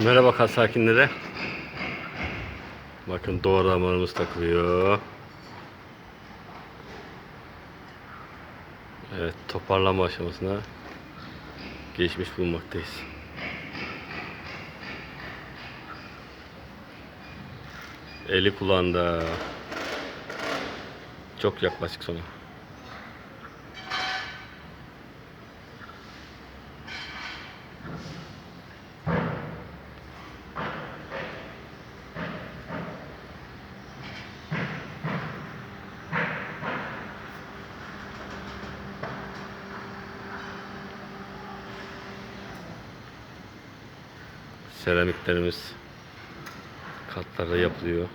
Merhaba kas sakinleri. Bakın doğru damarımız takılıyor. Evet toparlama aşamasına geçmiş bulunmaktayız. Eli kulağında. Çok yaklaşık sona. Seramiklerimiz katlarda yapılıyor.